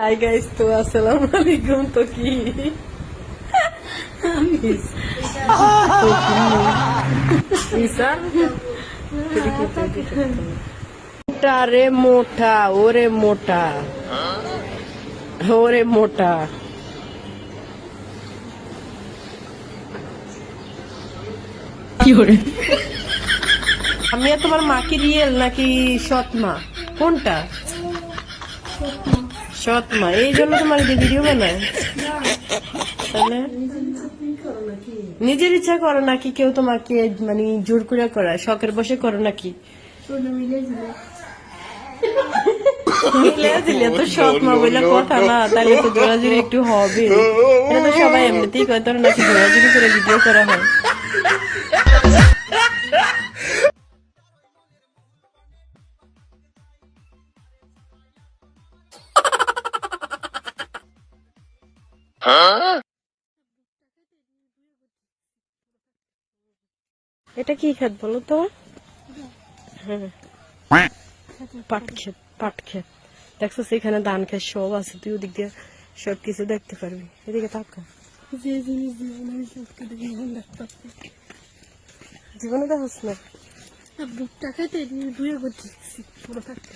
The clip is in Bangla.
হাই গাইস তো আসসালামু আলাইকুম তো কি মোটা রে মোটা ওরে মোটা ওরে মোটা আমি আর তোমার মা কি রিয়েল নাকি সৎ মা কোনটা সৎ মা এই জন্য তোমার দিয়ে ভিডিও বানায়। তাহলে? নিজের ইচ্ছা করো নাকি কেউ তোমাকে মানে জোর করে করায় শখের বসে করো নাকি? দিলে। তো সৎ মা বলে কথা না তাহলে তো জোরাজুরি একটু হবে। এটা তো সবাই এমনিতেই কয় তোর নাকি জোরাজুরি করে ভিডিও করা হয়। এটা কি খেত বলো তো? হ্যাঁ। পাট ক্ষেত দেখছ সেখানে ধান ক্ষেত সব আছে তুই ওদিক দিয়ে সব কিছু দেখতে পারবি। এদিকে তাকা। যে জিনিস জীবনে জীবনে দেখোস না। দুয়ে পুরো থাকতে।